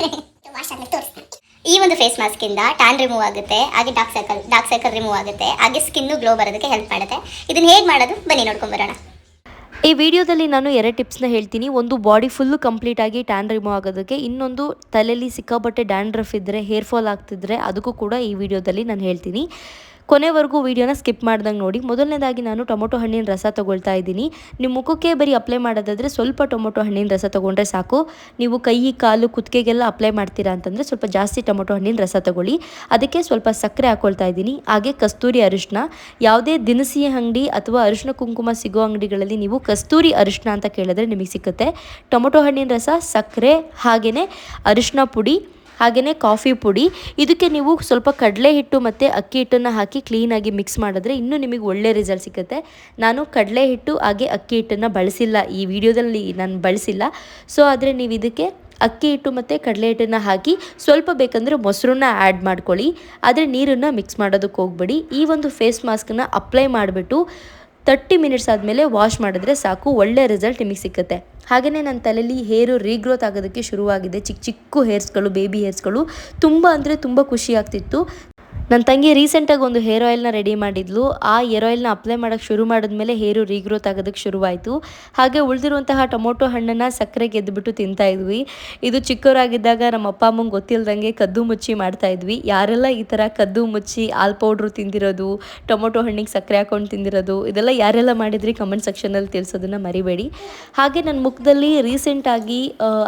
Wash ತೋರಿಸ್ತೀನಿ. ಈ ಒಂದು ಫೇಸ್ ಮಾಸ್ಕ್ ಇಂದ ಟ್ಯಾನ್ ರಿಮೂವ್ ಆಗುತ್ತೆ, ಹಾಗೆ dark circle dark circle remove ಆಗುತ್ತೆ, ಹಾಗೆ ಸ್ಕಿನ್ ಗ್ಲೋ ಬರೋದಕ್ಕೆ ಹೆಲ್ಪ್ ಮಾಡುತ್ತೆ. ಇದನ್ನ ಹೇಗೆ ಮಾಡೋದು? ಬನ್ನಿ ನೋಡ್ಕೊಂಡ್ ಬರೋಣ. ಈ ವಿಡಿಯೋದಲ್ಲಿ ನಾನು ಎರಡು ಟಿಪ್ಸ್ನ ಹೇಳ್ತೀನಿ. ಒಂದು ಬಾಡಿ ಫುಲ್ಲು ಕಂಪ್ಲೀಟ್ ಆಗಿ ಟ್ಯಾನ್ ರಿಮೂವ್ ಆಗೋದಕ್ಕೆ, ಇನ್ನೊಂದು ತಲೆಯಲ್ಲಿ ಸಿಕ್ಕಾಪಟ್ಟೆ ಡ್ಯಾಂಡ್ರಫ್ ಇದ್ದರೆ ಹೇರ್ ಫಾಲ್ ಆಗ್ತಿದ್ರೆ, ಅದಕ್ಕೂ ಕೂಡ ಈ ವಿಡಿಯೋದಲ್ಲಿ ನಾನು ಹೇಳ್ತೀನಿ. ಕೊನೆವರೆಗೂ ವಿಡಿಯೋನ ಸ್ಕಿಪ್ ಮಾಡ್ದಂಗೆ ನೋಡಿ. ಮೊದಲನೇದಾಗಿ ನಾನು ಟೊಮೊಟೊ ಹಣ್ಣಿನ ರಸ ತೊಗೊಳ್ತಾ ಇದ್ದೀನಿ. ನಿಮ್ಮ ಮುಖಕ್ಕೆ ಬರೀ ಅಪ್ಲೈ ಮಾಡೋದಾದರೆ ಸ್ವಲ್ಪ ಟೊಮೊಟೊ ಹಣ್ಣಿನ ರಸ ತೊಗೊಂಡ್ರೆ ಸಾಕು. ನೀವು ಕೈ, ಕಾಲು, ಕುತ್ತಿಗೆಗೆಲ್ಲ ಅಪ್ಲೈ ಮಾಡ್ತೀರಾ ಅಂತಂದರೆ ಸ್ವಲ್ಪ ಜಾಸ್ತಿ ಟೊಮೊಟೊ ಹಣ್ಣಿನ ರಸ ತಗೊಳ್ಳಿ. ಅದಕ್ಕೆ ಸ್ವಲ್ಪ ಸಕ್ಕರೆ ಹಾಕೊಳ್ತಾ ಇದ್ದೀನಿ. ಹಾಗೆ ಕಸ್ತೂರಿ ಅರಿಶಿನ ಯಾವುದೇ ದಿನಸಿ ಅಂಗಡಿ ಅಥವಾ ಅರಿಶಿನ ಕುಂಕುಮ ಸಿಗೋ ಅಂಗಡಿಗಳಲ್ಲಿ ನೀವು ಕಸ್ತೂರಿ ಅರಿಶಿನ ಅಂತ ಕೇಳಿದ್ರೆ ನಿಮಗೆ ಸಿಕ್ಕುತ್ತೆ. ಟೊಮೊಟೊ ಹಣ್ಣಿನ ರಸ, ಸಕ್ಕರೆ ಹಾಗೆಯೇ ಅರಿಶಿನ ಪುಡಿ ಹಾಗೆಯೇ ಕಾಫಿ ಪುಡಿ. ಇದಕ್ಕೆ ನೀವು ಸ್ವಲ್ಪ ಕಡಲೆ ಹಿಟ್ಟು ಮತ್ತು ಅಕ್ಕಿ ಹಿಟ್ಟನ್ನು ಹಾಕಿ ಕ್ಲೀನಾಗಿ ಮಿಕ್ಸ್ ಮಾಡಿದ್ರೆ ಇನ್ನೂ ನಿಮಗೆ ಒಳ್ಳೆ ರಿಸಲ್ಟ್ ಸಿಗುತ್ತೆ. ನಾನು ಕಡಲೆ ಹಿಟ್ಟು ಹಾಗೆ ಅಕ್ಕಿ ಹಿಟ್ಟನ್ನು ಬಳಸಿಲ್ಲ. ಈ ವಿಡಿಯೋದಲ್ಲಿ ನಾನು ಬಳಸಿಲ್ಲ. ಸೊ ಆದರೆ ನೀವು ಇದಕ್ಕೆ ಅಕ್ಕಿ ಹಿಟ್ಟು ಮತ್ತು ಕಡಲೆ ಹಿಟ್ಟನ್ನು ಹಾಕಿ ಸ್ವಲ್ಪ ಬೇಕಂದರೆ ಮೊಸರನ್ನ ಆ್ಯಡ್ ಮಾಡ್ಕೊಳ್ಳಿ. ಆದರೆ ನೀರನ್ನು ಮಿಕ್ಸ್ ಮಾಡೋದಕ್ಕೆ ಹೋಗ್ಬೇಡಿ. ಈ ಒಂದು ಫೇಸ್ ಮಾಸ್ಕನ್ನು ಅಪ್ಲೈ ಮಾಡಿಬಿಟ್ಟು ತರ್ಟಿ ಮಿನಿಟ್ಸ್ ಆದಮೇಲೆ ವಾಶ್ ಮಾಡಿದ್ರೆ ಸಾಕು, ಒಳ್ಳೆ ರಿಸಲ್ಟ್ ನಿಮಗೆ ಸಿಕ್ಕುತ್ತೆ. ಹಾಗೆಯೇ ನನ್ನ ತಲೆಯಲ್ಲಿ ಹೇರು ರೀಗ್ರೋತ್ ಆಗೋದಕ್ಕೆ ಶುರುವಾಗಿದೆ. ಚಿಕ್ಕ ಚಿಕ್ಕ ಹೇರ್ಸ್ಗಳು ಬೇಬಿ ಹೇರ್ಸ್ಗಳು ತುಂಬ ಅಂದರೆ ತುಂಬ ಖುಷಿ ಆಗ್ತಿತ್ತು. ನನ್ನ ತಂಗಿ ರೀಸೆಂಟಾಗಿ ಒಂದು ಹೇರ್ ಆಯಿಲ್ನ ರೆಡಿ ಮಾಡಿದ್ಲು. ಆ ಹೇರ್ ಆಯಿಲ್ನ ಅಪ್ಲೈ ಮಾಡೋಕ್ಕೆ ಶುರು ಮಾಡಿದ್ಮೇಲೆ ಹೇರು ರೀಗ್ರೋತ್ ಆಗೋದಕ್ಕೆ ಶುರುವಾಯಿತು. ಹಾಗೆ ಉಳಿದಿರುವಂತಹ ಟೊಮೊಟೊ ಹಣ್ಣನ್ನು ಸಕ್ಕರೆ ಗೆದ್ದುಬಿಟ್ಟು ತಿಂತಾ ಇದ್ವಿ. ಇದು ಚಿಕ್ಕವರಾಗಿದ್ದಾಗ ನಮ್ಮ ಅಪ್ಪ, ಅಮ್ಮಂಗೆ ಗೊತ್ತಿಲ್ಲದಂಗೆ ಕದ್ದು ಮುಚ್ಚಿ ಮಾಡ್ತಾಯಿದ್ವಿ ಯಾರೆಲ್ಲ ಈ ಥರ ಕದ್ದು ಮುಚ್ಚಿ ಹಾಲು ಪೌಡ್ರು ತಿಂದಿರೋದು, ಟೊಮೊಟೊ ಹಣ್ಣಿಗೆ ಸಕ್ಕರೆ ಹಾಕೊಂಡು ತಿಂದಿರೋದು, ಇದೆಲ್ಲ ಯಾರೆಲ್ಲ ಮಾಡಿದ್ರಿ ಕಮೆಂಟ್ ಸೆಕ್ಷನಲ್ಲಿ ತಿಳಿಸೋದನ್ನು ಮರಿಬೇಡಿ. ಹಾಗೆ ನನ್ನ ಮುಖದಲ್ಲಿ ರೀಸೆಂಟಾಗಿ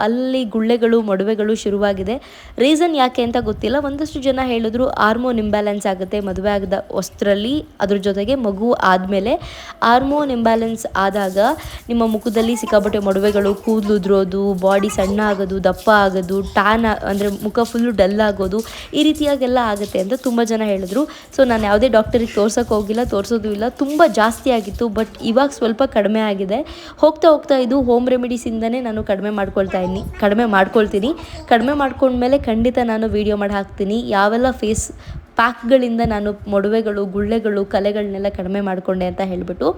ಅಲ್ಲಿ ಗುಳ್ಳೆಗಳು, ಮೊಡವೆಗಳು ಶುರುವಾಗಿದೆ. ರೀಸನ್ ಯಾಕೆ ಅಂತ ಗೊತ್ತಿಲ್ಲ. ಒಂದಷ್ಟು ಜನ ಹೇಳಿದ್ರು ಹಾರ್ಮೋನ್ ಇಂಬ್ಯಾಲೆನ್ಸ್ ಆಗುತ್ತೆ, ಮದುವೆ ಆಗದ ವಸ್ತ್ರಲ್ಲಿ ಅದ್ರ ಜೊತೆಗೆ ಮಗು ಆದಮೇಲೆ ಹಾರ್ಮೋನ್ ಇಂಬ್ಯಾಲೆನ್ಸ್ ಆದಾಗ ನಿಮ್ಮ ಮುಖದಲ್ಲಿ ಸಿಕ್ಕಾಪಟ್ಟೆ ಮೊಡವೆಗಳು, ಕೂದಲು ಉದ್ರೋದು ಬಾಡಿ ಸಣ್ಣ ಆಗೋದು, ದಪ್ಪ ಆಗೋದು ಟ್ಯಾನ್ ಅಂದರೆ ಮುಖ ಫುಲ್ಲು ಡಲ್ ಆಗೋದು ಈ ರೀತಿಯಾಗೆಲ್ಲ ಆಗುತ್ತೆ ಅಂತ ತುಂಬ ಜನ ಹೇಳಿದ್ರು. ಸೊ ನಾನು ಯಾವುದೇ ಡಾಕ್ಟರಿಗೆ ತೋರ್ಸೋಕೆ ಹೋಗಿಲ್ಲ, ತೋರಿಸೋದು ಇಲ್ಲ. ತುಂಬ ಜಾಸ್ತಿ ಆಗಿತ್ತು ಬಟ್ ಇವಾಗ ಸ್ವಲ್ಪ ಕಡಿಮೆ ಆಗಿದೆ. ಹೋಗ್ತಾ ಹೋಗ್ತಾ ಇದು ಹೋಮ್ ರೆಮಿಡೀಸಿಂದನೇ ನಾನು ಕಡಿಮೆ ಮಾಡ್ಕೊಳ್ತಾ ಇದ್ದೀನಿ ಕಡಿಮೆ ಮಾಡ್ಕೊಳ್ತೀನಿ. ಕಡಿಮೆ ಮಾಡ್ಕೊಂಡ್ಮೇಲೆ ಖಂಡಿತ ನಾನು ವೀಡಿಯೋ ಮಾಡಿ ಹಾಕ್ತೀನಿ. ಯಾವೆಲ್ಲ ಫೇಸ್ ಪ್ಯಾಕ್ಗಳಿಂದ ನಾನು ಮೊಡವೆಗಳು ಗುಳ್ಳೆಗಳು ಕಲೆಗಳನ್ನೆಲ್ಲ ಕಡಿಮೆ ಮಾಡಿಕೊಂಡೆ ಅಂತ ಹೇಳಿಬಿಟ್ಟು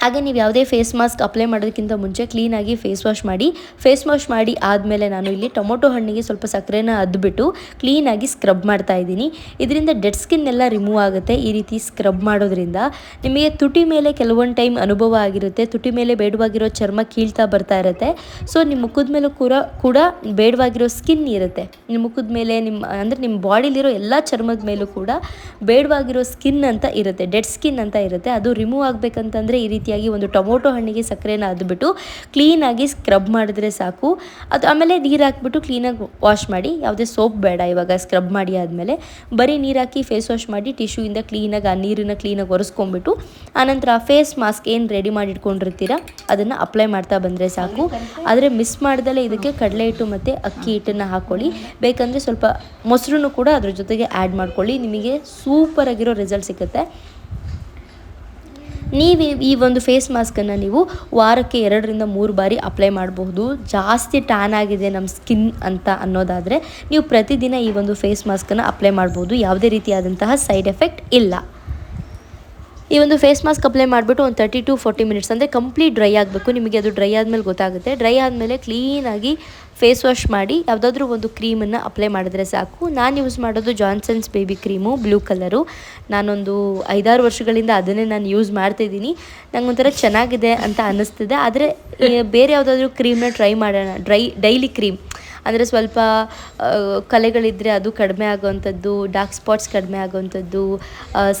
ಹಾಗೆ ನೀವು ಯಾವುದೇ ಫೇಸ್ ಮಾಸ್ಕ್ ಅಪ್ಲೈ ಮಾಡೋದಕ್ಕಿಂತ ಮುಂಚೆ ಕ್ಲೀನಾಗಿ ಫೇಸ್ ವಾಶ್ ಮಾಡಿ ಫೇಸ್ ವಾಶ್ ಮಾಡಿ ಆದಮೇಲೆ ನಾನು ಇಲ್ಲಿ ಟೊಮೊಟೊ ಹಣ್ಣಿಗೆ ಸ್ವಲ್ಪ ಸಕ್ಕರೆನ ಅದ್ಬಿಟ್ಟು ಕ್ಲೀನಾಗಿ ಸ್ಕ್ರಬ್ ಮಾಡ್ತಾ ಇದ್ದೀನಿ. ಇದರಿಂದ ಡೆಡ್ ಸ್ಕಿನ್ ಎಲ್ಲ ರಿಮೂವ್ ಆಗುತ್ತೆ ಈ ರೀತಿ ಸ್ಕ್ರಬ್ ಮಾಡೋದ್ರಿಂದ. ನಿಮಗೆ ತುಟಿ ಮೇಲೆ ಕೆಲವೊಂದು ಟೈಮ್ ಅನುಭವ ಆಗಿರುತ್ತೆ, ತುಟಿ ಮೇಲೆ ಬೇಡವಾಗಿರೋ ಚರ್ಮ ಕೀಳ್ತಾ ಬರ್ತಾ ಇರುತ್ತೆ. ಸೊ ನಿಮ್ಮ ಮುಖದ ಮೇಲೂ ಕೂಡ ಕೂಡ ಬೇಡವಾಗಿರೋ ಸ್ಕಿನ್ ಇರುತ್ತೆ. ನಿಮ್ಮ ಮುಖದ ಮೇಲೆ ನಿಮ್ಮ ಅಂದರೆ ನಿಮ್ಮ ಬಾಡಿಲಿರೋ ಎಲ್ಲ ಚರ್ಮದ ಮೇಲೂ ಕೂಡ ಬೇಡವಾಗಿರೋ ಸ್ಕಿನ್ ಅಂತ ಇರುತ್ತೆ ಡೆಡ್ ಸ್ಕಿನ್ ಅಂತ ಇರುತ್ತೆ. ಅದು ರಿಮೂವ್ ಆಗಬೇಕಂತಂದರೆ ಈ ರೀತಿಯಾಗಿ ಒಂದು ಟೊಮೊಟೊ ಹಣ್ಣಿಗೆ ಸಕ್ಕರೆನ ಅದ್ಬಿಟ್ಟು ಕ್ಲೀನಾಗಿ ಸ್ಕ್ರಬ್ ಮಾಡಿದ್ರೆ ಸಾಕು. ಅದು ಆಮೇಲೆ ನೀರು ಹಾಕ್ಬಿಟ್ಟು ಕ್ಲೀನಾಗಿ ವಾಶ್ ಮಾಡಿ, ಯಾವುದೇ ಸೋಪ್ ಬೇಡ ಇವಾಗ ಸ್ಕ್ರಬ್ ಮಾಡಿ ಆದಮೇಲೆ ಬರೀ ನೀರು ಹಾಕಿ ಫೇಸ್ ವಾಶ್ ಮಾಡಿ ಟಿಶ್ಯೂಯಿಂದ ಕ್ಲೀನಾಗಿ ಆ ನೀರನ್ನು ಕ್ಲೀನಾಗಿ ಒರೆಸ್ಕೊಂಬಿಟ್ಟು ಆನಂತರ ಆ ಫೇಸ್ ಮಾಸ್ಕ್ ಏನು ರೆಡಿ ಮಾಡಿ ಇಟ್ಕೊಂಡಿರ್ತೀರ, ಅದನ್ನು ಅಪ್ಲೈ ಮಾಡ್ತಾ ಬಂದರೆ ಸಾಕು. ಆದರೆ ಮಿಸ್ ಮಾಡ್ದಲೇ ಇದಕ್ಕೆ ಕಡಲೆ ಹಿಟ್ಟು ಮತ್ತು ಅಕ್ಕಿ ಹಿಟ್ಟನ್ನು ಹಾಕ್ಕೊಳ್ಳಿ ಬೇಕಂದರೆ ಸ್ವಲ್ಪ ಮೊಸರು ಕೂಡ ಅದ್ರ ಜೊತೆಗೆ ಆ್ಯಡ್ ಮಾಡ್ಕೊಳ್ಳಿ. ನಿಮಗೆ ಸೂಪರಾಗಿರೋ ರಿಸಲ್ಟ್ ಸಿಗುತ್ತೆ. ನೀವು ಈ ಒಂದು ಫೇಸ್ ಮಾಸ್ಕನ್ನು ನೀವು ವಾರಕ್ಕೆ ಎರಡರಿಂದ ಮೂರು ಬಾರಿ ಅಪ್ಲೈ ಮಾಡಬಹುದು. ಜಾಸ್ತಿ ಟ್ಯಾನ್ ಆಗಿದೆ ನಮ್ಮ ಸ್ಕಿನ್ ಅಂತ ಅನ್ನೋದಾದರೆ ನೀವು ಪ್ರತಿದಿನ ಈ ಒಂದು ಫೇಸ್ ಮಾಸ್ಕನ್ನು ಅಪ್ಲೈ ಮಾಡ್ಬೋದು ಯಾವುದೇ ರೀತಿಯಾದಂತಹ ಸೈಡ್ ಎಫೆಕ್ಟ್ ಇಲ್ಲ. ಈ ಒಂದು ಫೇಸ್ ಮಾಸ್ಕ್ ಅಪ್ಲೈ ಮಾಡಿಬಿಟ್ಟು ಒಂದು ತರ್ಟಿ ಟು ಫೋರ್ಟಿ ಮಿನಿಟ್ಸ್ ಅಂದರೆ ಕಂಪ್ಲೀಟ್ ಡ್ರೈ ಆಗಬೇಕು. ನಿಮಗೆ ಅದು ಡ್ರೈ ಆದಮೇಲೆ ಗೊತ್ತಾಗುತ್ತೆ. ಡ್ರೈ ಆದಮೇಲೆ ಕ್ಲೀನಾಗಿ ಫೇಸ್ ವಾಶ್ ಮಾಡಿ ಯಾವುದಾದ್ರೂ ಒಂದು ಕ್ರೀಮನ್ನು ಅಪ್ಲೈ ಮಾಡಿದ್ರೆ ಸಾಕು. ನಾನು ಯೂಸ್ ಮಾಡೋದು Johnson's baby cream blue colour ನಾನೊಂದು ಐದಾರು ವರ್ಷಗಳಿಂದ ಅದನ್ನೇ ನಾನು ಯೂಸ್ ಮಾಡ್ತಿದ್ದೀನಿ ನಂಗೆ ಒಂಥರ ಚೆನ್ನಾಗಿದೆ ಅಂತ ಅನ್ನಿಸ್ತಿದೆ ಆದರೆ ಬೇರೆ ಯಾವುದಾದ್ರೂ ಕ್ರೀಮ್ನ ಟ್ರೈ ಮಾಡೋಣ ಡ್ರೈ ಡೈಲಿ ಕ್ರೀಮ್ ಅಂದರೆ ಸ್ವಲ್ಪ ಕಲೆಗಳಿದ್ದರೆ ಅದು ಕಡಿಮೆ ಆಗೋವಂಥದ್ದು ಡಾರ್ಕ್ ಸ್ಪಾಟ್ಸ್ ಕಡಿಮೆ ಆಗೋವಂಥದ್ದು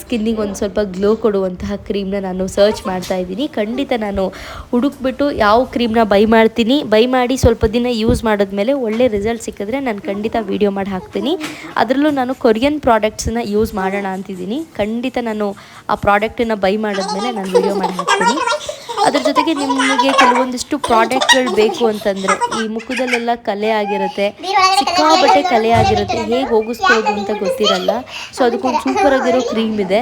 ಸ್ಕಿನ್ನಿಗೆ ಒಂದು ಸ್ವಲ್ಪ ಗ್ಲೋ ಕೊಡುವಂತಹ ಕ್ರೀಮ್ನ ನಾನು ಸರ್ಚ್ ಮಾಡ್ತಾ ಇದ್ದೀನಿ. ಖಂಡಿತ ನಾನು ಹುಡುಕ್ಬಿಟ್ಟು ಯಾವ ಕ್ರೀಮ್ನ ಬೈ ಮಾಡ್ತೀನಿ ಬೈ ಮಾಡಿ ಸ್ವಲ್ಪ ದಿನ ಯೂಸ್ ಮಾಡಿದ್ಮೇಲೆ ಒಳ್ಳೆ ರಿಸಲ್ಟ್ ಸಿಕ್ಕಿದ್ರೆ ನಾನು ಖಂಡಿತ ವೀಡಿಯೋ ಮಾಡಿ ಹಾಕ್ತೀನಿ. ಅದರಲ್ಲೂ ನಾನು ಕೊರಿಯನ್ ಪ್ರಾಡಕ್ಟ್ಸನ್ನ ಯೂಸ್ ಮಾಡೋಣ ಅಂತಿದ್ದೀನಿ. ಖಂಡಿತ ನಾನು ಆ ಪ್ರಾಡಕ್ಟನ್ನು ಬೈ ಮಾಡಿದ್ಮೇಲೆ ನಾನು ವೀಡಿಯೋ ಮಾಡಿ ಹಾಕ್ತೀನಿ. ಅದ್ರ ಜೊತೆಗೆ ನಿಮಗೆ ಕೆಲವೊಂದಿಷ್ಟು ಪ್ರಾಡಕ್ಟ್ಗಳು ಬೇಕು ಅಂತಂದರೆ ಈ ಮುಖದಲ್ಲೆಲ್ಲ ಕಲೆ ಆಗಿರುತ್ತೆ ಸಿಕ್ಕಾಬಟ್ಟೆ ಕಲೆ ಆಗಿರುತ್ತೆ, ಹೇಗೆ ಹೋಗಿಸ್ಬೋದು ಅಂತ ಗೊತ್ತಿರಲ್ಲ. ಸೊ ಅದಕ್ಕೊಂದು ಸೂಪರ್ ಆಗಿರೋ ಕ್ರೀಮ್ ಇದೆ.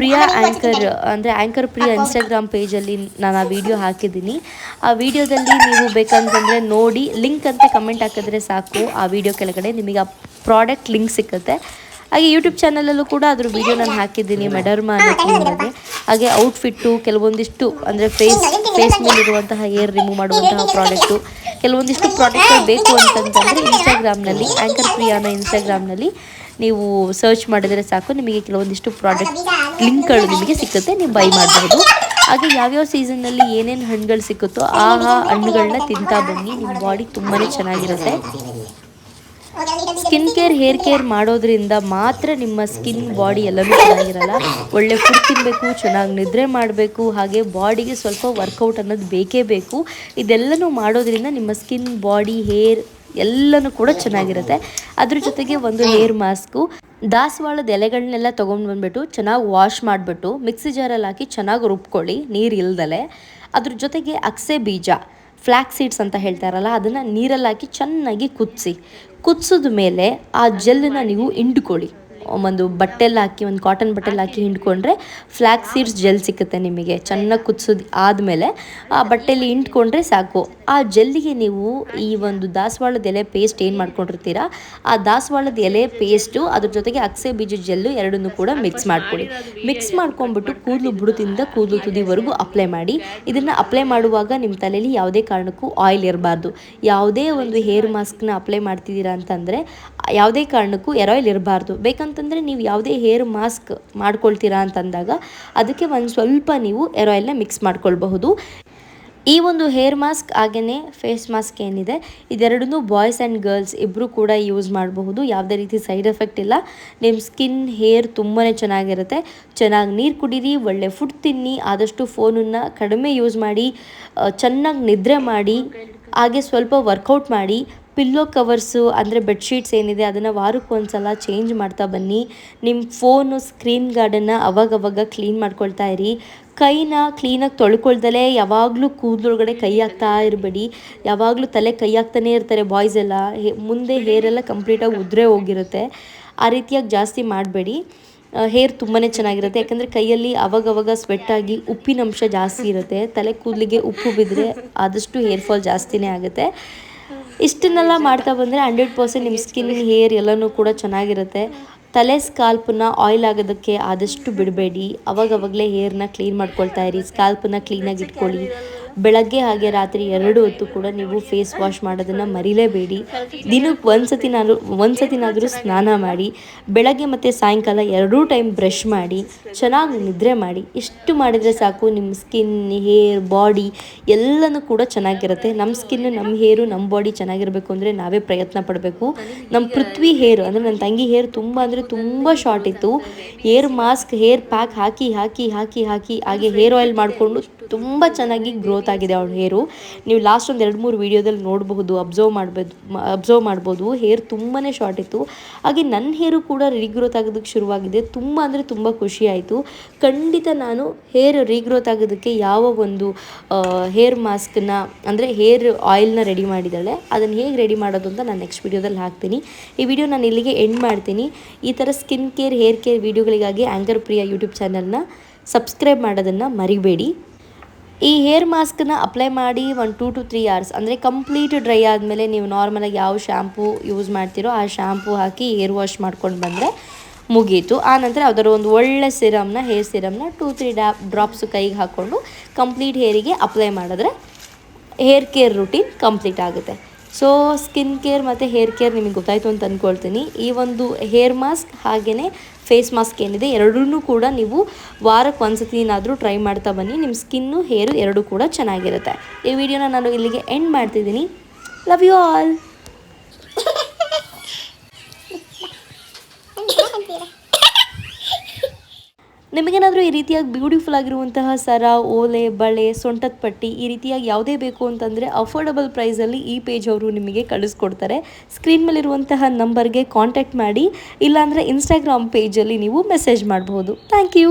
ಪ್ರಿಯಾ ಆ್ಯಂಕರ್ ಅಂದರೆ ಆ್ಯಂಕರ್ ಪ್ರಿಯಾ ಇನ್ಸ್ಟಾಗ್ರಾಮ್ ಪೇಜಲ್ಲಿ ನಾನು ಆ ವಿಡಿಯೋ ಹಾಕಿದ್ದೀನಿ. ಆ ವಿಡಿಯೋದಲ್ಲಿ ನೀವು ಬೇಕಂತಂದರೆ ನೋಡಿ ಲಿಂಕ್ ಅಂತ ಕಮೆಂಟ್ ಹಾಕಿದ್ರೆ ಸಾಕು. ಆ ವಿಡಿಯೋ ಕೆಳಗಡೆ ನಿಮಗೆ ಆ ಪ್ರಾಡಕ್ಟ್ ಲಿಂಕ್ ಸಿಕ್ಕುತ್ತೆ. ಹಾಗೆ ಯೂಟ್ಯೂಬ್ ಚಾನಲಲ್ಲೂ ಕೂಡ ಅದ್ರ ವಿಡಿಯೋ ನಾನು ಹಾಕಿದ್ದೀನಿ ಮೆಡರ್ಮಾ ಅನ್ನೋ ಕ್ರೀಮ್ ಬಗ್ಗೆ ಹಾಗೆ ಔಟ್ಫಿಟ್ಟು ಕೆಲವೊಂದಿಷ್ಟು ಅಂದರೆ ಫೇಸ್ ಫೇಸ್ ಮೇಲಿರುವಂತಹ ಏರ್ ರಿಮೂವ್ ಮಾಡುವಂತಹ ಪ್ರಾಡಕ್ಟು ಕೆಲವೊಂದಿಷ್ಟು ಪ್ರಾಡಕ್ಟ್ಗಳು ಬೇಕು ಅಂತಂತಂದರೆ ಇನ್ಸ್ಟಾಗ್ರಾಮ್ನಲ್ಲಿ ಆ್ಯಂಕರ್ ಪ್ರಿಯಾನ ಇನ್ಸ್ಟಾಗ್ರಾಮ್ನಲ್ಲಿ ನೀವು ಸರ್ಚ್ ಮಾಡಿದರೆ ಸಾಕು, ನಿಮಗೆ ಕೆಲವೊಂದಿಷ್ಟು ಪ್ರಾಡಕ್ಟ್ ಲಿಂಕ್ಗಳು ನಿಮಗೆ ಸಿಕ್ಕುತ್ತೆ, ನೀವು ಬೈ ಮಾಡಬಹುದು ಹಾಗೆ ಯಾವ್ಯಾವ ಸೀಸನ್ನಲ್ಲಿ ಏನೇನು ಹಣ್ಣುಗಳು ಸಿಕ್ಕುತ್ತೋ ಆ ಹಣ್ಣುಗಳನ್ನ ತಿಂತಾ ಬನ್ನಿ, ನಿಮ್ಮ ಬಾಡಿ ತುಂಬಾ ಚೆನ್ನಾಗಿರುತ್ತೆ. ಸ್ಕಿನ್ ಕೇರ್ ಹೇರ್ ಕೇರ್ ಮಾಡೋದ್ರಿಂದ ಮಾತ್ರ ನಿಮ್ಮ ಸ್ಕಿನ್ ಬಾಡಿ ಎಲ್ಲನೂ ಚೆನ್ನಾಗಿರಲ್ಲ. ಒಳ್ಳೆ ಫುಡ್ ತಿನ್ನಬೇಕು ಚೆನ್ನಾಗಿ ನಿದ್ರೆ ಮಾಡಬೇಕು, ಹಾಗೆ ಬಾಡಿಗೆ ಸ್ವಲ್ಪ ವರ್ಕೌಟ್ ಅನ್ನೋದು ಬೇಕೇ ಬೇಕು. ಇದೆಲ್ಲನೂ ಮಾಡೋದ್ರಿಂದ ನಿಮ್ಮ ಸ್ಕಿನ್ ಬಾಡಿ ಹೇರ್ ಎಲ್ಲನೂ ಕೂಡ ಚೆನ್ನಾಗಿರುತ್ತೆ. ಅದ್ರ ಜೊತೆಗೆ ಒಂದು ಹೇರ್ ಮಾಸ್ಕು ದಾಸವಾಳದ ಎಲೆಗಳನ್ನೆಲ್ಲ ತೊಗೊಂಡು ಬಂದುಬಿಟ್ಟು ಚೆನ್ನಾಗಿ ವಾಶ್ ಮಾಡಿಬಿಟ್ಟು ಮಿಕ್ಸಿ ಜಾರಲ್ಲಿ ಹಾಕಿ ಚೆನ್ನಾಗಿ ರುಬ್ಕೊಳ್ಳಿ, ನೀರು ಇಲ್ದಲೆ. ಅದ್ರ ಜೊತೆಗೆ ಅಕ್ಸೆ ಬೀಜ. ಫ್ಲ್ಯಾಕ್ ಸೀಡ್ಸ್ ಅಂತ ಹೇಳ್ತಾರಲ್ಲ ಅದನ್ನು ನೀರಲ್ಲಿ ಹಾಕಿ ಚೆನ್ನಾಗಿ ಕುದಿಸಿ. ಕುದಿಸಿದ ಮೇಲೆ ಆ ಜೆಲ್ಲನ್ನು ನೀವು ಹಿಂಡ್ಕೊಳ್ಳಿ. ಒಂದು ಬಟ್ಟೆಲ್ಲ ಹಾಕಿ, ಒಂದು ಕಾಟನ್ ಬಟ್ಟೆಲ್ಲ ಹಾಕಿ ಹಿಂಡ್ಕೊಂಡ್ರೆ ಫ್ಲ್ಯಾಕ್ ಸೀಡ್ಸ್ ಜೆಲ್ ಸಿಕ್ಕುತ್ತೆ ನಿಮಗೆ. ಚೆನ್ನಾಗಿ ಕುದಿಸೋದು ಆದಮೇಲೆ ಆ ಬಟ್ಟೆಲಿ ಹಿಂಡ್ಕೊಂಡ್ರೆ ಸಾಕು. ಆ ಜೆಲ್ಲಿಗೆ ನೀವು ಈ ಒಂದು ದಾಸವಾಳದ ಎಲೆ ಪೇಸ್ಟ್ ಏನು ಮಾಡ್ಕೊಂಡಿರ್ತೀರಾ, ಆ ದಾಸವಾಳದ ಎಲೆ ಪೇಸ್ಟು ಅದ್ರ ಜೊತೆಗೆ ಅಕ್ಸೆ ಬೀಜ ಜೆಲ್ಲು ಎರಡನ್ನೂ ಕೂಡ ಮಿಕ್ಸ್ ಮಾಡಿಕೊಡಿ. ಮಿಕ್ಸ್ ಮಾಡ್ಕೊಂಡ್ಬಿಟ್ಟು ಕೂದಲು ಬುಡದಿಂದ ಕೂದಲು ತುದಿವರೆಗೂ ಅಪ್ಲೈ ಮಾಡಿ. ಇದನ್ನು ಅಪ್ಲೈ ಮಾಡುವಾಗ ನಿಮ್ಮ ತಲೆಯಲ್ಲಿ ಯಾವುದೇ ಕಾರಣಕ್ಕೂ ಆಯಿಲ್ ಇರಬಾರ್ದು. ಯಾವುದೇ ಒಂದು ಹೇರ್ ಮಾಸ್ಕ್ನ ಅಪ್ಲೈ ಮಾಡ್ತಿದ್ದೀರಾ ಅಂತಂದರೆ, ಯಾವುದೇ ಕಾರಣಕ್ಕೂ ಎರಾಯಿಲ್ ಇರಬಾರ್ದು. ಬೇಕಂತಂದರೆ ನೀವು ಯಾವುದೇ ಹೇರ್ ಮಾಸ್ಕ್ ಮಾಡ್ಕೊಳ್ತೀರಾ ಅಂತಂದಾಗ ಅದಕ್ಕೆ ಒಂದು ಸ್ವಲ್ಪ ನೀವು ಎರಾಯಿಲ್ನ ಮಿಕ್ಸ್ ಮಾಡ್ಕೊಳ್ಬಹುದು. ಈ ಒಂದು ಹೇರ್ ಮಾಸ್ಕ್ ಹಾಗೆಯೇ ಫೇಸ್ ಮಾಸ್ಕ್ ಏನಿದೆ, ಇದೆರಡನ್ನೂ ಬಾಯ್ಸ್ ಆ್ಯಂಡ್ ಗರ್ಲ್ಸ್ ಇಬ್ಬರು ಕೂಡ ಯೂಸ್ ಮಾಡಬಹುದು. ಯಾವುದೇ ರೀತಿ ಸೈಡ್ ಎಫೆಕ್ಟ್ ಇಲ್ಲ. ನಿಮ್ಮ ಸ್ಕಿನ್ ಹೇರ್ ತುಂಬಾ ಚೆನ್ನಾಗಿರುತ್ತೆ. ಚೆನ್ನಾಗಿ ನೀರು ಕುಡೀರಿ, ಒಳ್ಳೆ ಫುಡ್ ತಿನ್ನಿ, ಆದಷ್ಟು ಫೋನನ್ನು ಕಡಿಮೆ ಯೂಸ್ ಮಾಡಿ ಚೆನ್ನಾಗಿ ನಿದ್ರೆ ಮಾಡಿ, ಹಾಗೆ ಸ್ವಲ್ಪ ವರ್ಕೌಟ್ ಮಾಡಿ ಪಿಲ್ಲೋ ಕವರ್ಸು ಅಂದರೆ ಬೆಡ್ಶೀಟ್ಸ್ ಏನಿದೆ ಅದನ್ನು ವಾರಕ್ಕೊಂದ್ಸಲ ಚೇಂಜ್ ಮಾಡ್ತಾ ಬನ್ನಿ. ನಿಮ್ಮ ಫೋನು, ಸ್ಕ್ರೀನ್ ಗಾರ್ಡನ್ನು ಅವಾಗವಾಗ ಕ್ಲೀನ್ ಮಾಡ್ಕೊಳ್ತಾ ಇರಿ. ಕೈನ ಕ್ಲೀನಾಗಿ ತೊಳ್ಕೊಳ್ದಲೇ ಯಾವಾಗಲೂ ಕೂದಲೊಳಗಡೆ ಕೈ ಹಾಕ್ತಾ ಇರಬೇಡಿ. ಯಾವಾಗಲೂ ತಲೆ ಕೈ ಹಾಕ್ತಾನೆ ಇರ್ತಾರೆ ಬಾಯ್ಸ್ ಎಲ್ಲ. ಮುಂದೆ ಹೇರೆಲ್ಲ ಕಂಪ್ಲೀಟಾಗಿ ಉದುರೇ ಹೋಗಿರುತ್ತೆ. ಆ ರೀತಿಯಾಗಿ ಜಾಸ್ತಿ ಮಾಡಬೇಡಿ. ಹೇರ್ ತುಂಬಾ ಚೆನ್ನಾಗಿರುತ್ತೆ. ಯಾಕಂದರೆ ಕೈಯಲ್ಲಿ ಅವಾಗವಾಗ ಸ್ವೆಟ್ಟಾಗಿ ಉಪ್ಪಿನಂಶ ಜಾಸ್ತಿ ಇರುತ್ತೆ. ತಲೆ ಕೂದಲಿಗೆ ಉಪ್ಪು ಬಿದ್ದರೆ ಆದಷ್ಟು ಹೇರ್ ಫಾಲ್ ಜಾಸ್ತಿನೇ ಆಗುತ್ತೆ. ಇಷ್ಟನ್ನೆಲ್ಲ ಮಾಡ್ತಾ ಬಂದರೆ ಹಂಡ್ರೆಡ್ ಪರ್ಸೆಂಟ್ ನಿಮ್ಮ ಸ್ಕಿನ್ ಹೇರ್ ಎಲ್ಲನೂ ಕೂಡ ಚೆನ್ನಾಗಿರುತ್ತೆ. ತಲೆ ಸ್ಕಾಲ್ಪನ್ನ ಆಯಿಲ್ ಆಗೋದಕ್ಕೆ ಆದಷ್ಟು ಬಿಡಬೇಡಿ. ಅವಾಗವಾಗಲೇ ಹೇರ್ನ ಕ್ಲೀನ್ ಮಾಡ್ಕೊಳ್ತಾ ಇರಿ. ಸ್ಕಾಲ್ಪನ್ನ ಕ್ಲೀನಾಗಿ ಇಟ್ಕೊಳ್ಳಿ. ಬೆಳಗ್ಗೆ ಹಾಗೆ ರಾತ್ರಿ ಎರಡು ಹೊತ್ತು ಕೂಡ ನೀವು ಫೇಸ್ ವಾಶ್ ಮಾಡೋದನ್ನು ಮರಿಲೇಬೇಡಿ. ದಿನಕ್ಕೆ ಒಂದು ಸತಿನಾದ್ರೂ ಒಂದು ಸತಿನಾದರೂ ಸ್ನಾನ ಮಾಡಿ, ಬೆಳಗ್ಗೆ ಮತ್ತು ಸಾಯಂಕಾಲ ಎರಡೂ ಟೈಮ್ ಬ್ರಷ್ ಮಾಡಿ, ಚೆನ್ನಾಗಿ ನಿದ್ರೆ ಮಾಡಿ. ಇಷ್ಟು ಮಾಡಿದರೆ ಸಾಕು ನಿಮ್ಮ ಸ್ಕಿನ್ ಹೇರ್ ಬಾಡಿ ಎಲ್ಲನೂ ಕೂಡ ಚೆನ್ನಾಗಿರುತ್ತೆ. ನಮ್ಮ ಸ್ಕಿನ್ನು ನಮ್ಮ ಹೇರು ನಮ್ಮ ಬಾಡಿ ಚೆನ್ನಾಗಿರಬೇಕು ಅಂದರೆ ನಾವೇ ಪ್ರಯತ್ನ ಪಡಬೇಕು. ನಮ್ಮ ಪೃಥ್ವಿ ಹೇರ್ ಅಂದರೆ ನನ್ನ ತಂಗಿ ಹೇರ್ ತುಂಬ ಅಂದರೆ ತುಂಬ ಶಾರ್ಟ್ ಇತ್ತು. ಹೇರ್ ಮಾಸ್ಕ್ ಹೇರ್ ಪ್ಯಾಕ್ ಹಾಕಿ ಹಾಕಿ ಹಾಕಿ ಹಾಕಿ ಹಾಗೆ ಹೇರ್ ಆಯಿಲ್ ಮಾಡಿಕೊಂಡು ತುಂಬ ಚೆನ್ನಾಗಿ ಗ್ರೋತ್ ಆಗಿದೆ ಅವಳ ಹೇರು ನೀವು ಲಾಸ್ಟ್ ಒಂದು ಎರಡು ಮೂರು ವೀಡಿಯೋದಲ್ಲಿ ನೋಡಬಹುದು ಅಬ್ಸರ್ವ್ ಮಾಡ್ಬೋದು ಅಬ್ಸರ್ವ್ ಮಾಡ್ಬೋದು. ಹೇರ್ ತುಂಬಾ ಶಾರ್ಟ್ ಇತ್ತು. ಹಾಗೆ ನನ್ನ ಹೇರು ಕೂಡ ರೀಗ್ರೋತ್ ಆಗೋದಕ್ಕೆ ಶುರುವಾಗಿದೆ. ತುಂಬ ಅಂದರೆ ತುಂಬ ಖುಷಿ ಆಯಿತು. ಖಂಡಿತ ನಾನು ಹೇರ್ ರೀಗ್ರೋತ್ ಆಗೋದಕ್ಕೆ ಯಾವ ಒಂದು ಹೇರ್ ಮಾಸ್ಕನ್ನ ಅಂದರೆ ಹೇರ್ ಆಯಿಲ್ನ ರೆಡಿ ಮಾಡಿದ್ದಾಳೆ. ಅದನ್ನು ಹೇಗೆ ರೆಡಿ ಮಾಡೋದು ಅಂತ ನಾನು ನೆಕ್ಸ್ಟ್ ವೀಡಿಯೋದಲ್ಲಿ ಹಾಕ್ತೀನಿ. ಈ ವಿಡಿಯೋ ನಾನು ಇಲ್ಲಿಗೆ ಎಂಡ್ ಮಾಡ್ತೀನಿ. ಈ ಥರ ಸ್ಕಿನ್ ಕೇರ್ ಹೇರ್ ಕೇರ್ ವೀಡಿಯೋಗಳಿಗಾಗಿ ಆ್ಯಂಕರ್ ಪ್ರಿಯಾ ಯೂಟ್ಯೂಬ್ ಚಾನಲ್ನ ಸಬ್ಸ್ಕ್ರೈಬ್ ಮಾಡೋದನ್ನು ಮರಿಬೇಡಿ. ಈ ಹೇರ್ ಮಾಸ್ಕನ್ನ ಅಪ್ಲೈ ಮಾಡಿ ಒಂದು ಟೂ ಟು ತ್ರೀ ಅವರ್ಸ್ ಅಂದರೆ ಕಂಪ್ಲೀಟ್ ಡ್ರೈ ಆದಮೇಲೆ ನೀವು ನಾರ್ಮಲಾಗಿ ಯಾವ ಶ್ಯಾಂಪು ಯೂಸ್ ಮಾಡ್ತೀರೋ ಆ ಶ್ಯಾಂಪು ಹಾಕಿ ಹೇರ್ ವಾಶ್ ಮಾಡ್ಕೊಂಡು ಬಂದರೆ ಮುಗೀತು. ಆನಂತರ ಅದರ ಒಂದು ಒಳ್ಳೆ ಸಿರಮ್ನ ಹೇರ್ ಸಿರಮ್ನ ಟೂ ತ್ರೀ ಡ್ಯಾ ಡ್ರಾಪ್ಸ್ ಕೈಗೆ ಹಾಕ್ಕೊಂಡು ಕಂಪ್ಲೀಟ್ ಹೇರಿಗೆ ಅಪ್ಲೈ ಮಾಡಿದ್ರೆ ಹೇರ್ ಕೇರ್ ರುಟೀನ್ ಕಂಪ್ಲೀಟ್ ಆಗುತ್ತೆ. ಸೊ ಸ್ಕಿನ್ ಕೇರ್ ಮತ್ತು ಹೇರ್ ಕೇರ್ ನಿಮಗೆ ಗೊತ್ತಾಯಿತು ಅಂತ ಅಂದ್ಕೊಳ್ತೀನಿ ಈ ಒಂದು ಹೇರ್ ಮಾಸ್ಕ್ ಹಾಗೆಯೇ ಫೇಸ್ ಮಾಸ್ಕ್ ಏನಿದೆ ಎರಡೂ ಕೂಡ ನೀವು ವಾರಕ್ಕೆ ಒಂದ್ಸತಿನಾದರೂ ಟ್ರೈ ಮಾಡ್ತಾ ಬನ್ನಿ. ನಿಮ್ಮ ಸ್ಕಿನ್ನು ಹೇರು ಎರಡೂ ಕೂಡ ಚೆನ್ನಾಗಿರುತ್ತೆ. ಈ ವಿಡಿಯೋನ ನಾನು ಇಲ್ಲಿಗೆ ಎಂಡ್ ಮಾಡ್ತಿದ್ದೀನಿ. ಲವ್ ಯು ಆಲ್ ನಿಮಗೇನಾದರೂ ಈ ರೀತಿಯಾಗಿ ಬ್ಯೂಟಿಫುಲ್ ಆಗಿರುವಂತಹ ಸರ, ಓಲೆ, ಬಳೆ, ಸೊಂಟದ ಪಟ್ಟಿ ಈ ರೀತಿಯಾಗಿ ಯಾವುದೇ ಬೇಕು ಅಂತಂದರೆ ಅಫೋರ್ಡಬಲ್ ಪ್ರೈಸಲ್ಲಿ ಈ ಪೇಜ್ ಅವರು ನಿಮಗೆ ಕಳಿಸ್ಕೊಡ್ತಾರೆ. ಸ್ಕ್ರೀನ್ ಮೇಲಿರುವಂತಹ ನಂಬರ್ಗೆ ಕಾಂಟ್ಯಾಕ್ಟ್ ಮಾಡಿ. ಇಲ್ಲಾಂದರೆ ಇನ್ಸ್ಟಾಗ್ರಾಮ್ ಪೇಜಲ್ಲಿ ನೀವು ಮೆಸೇಜ್ ಮಾಡಬಹುದು ಥ್ಯಾಂಕ್ ಯು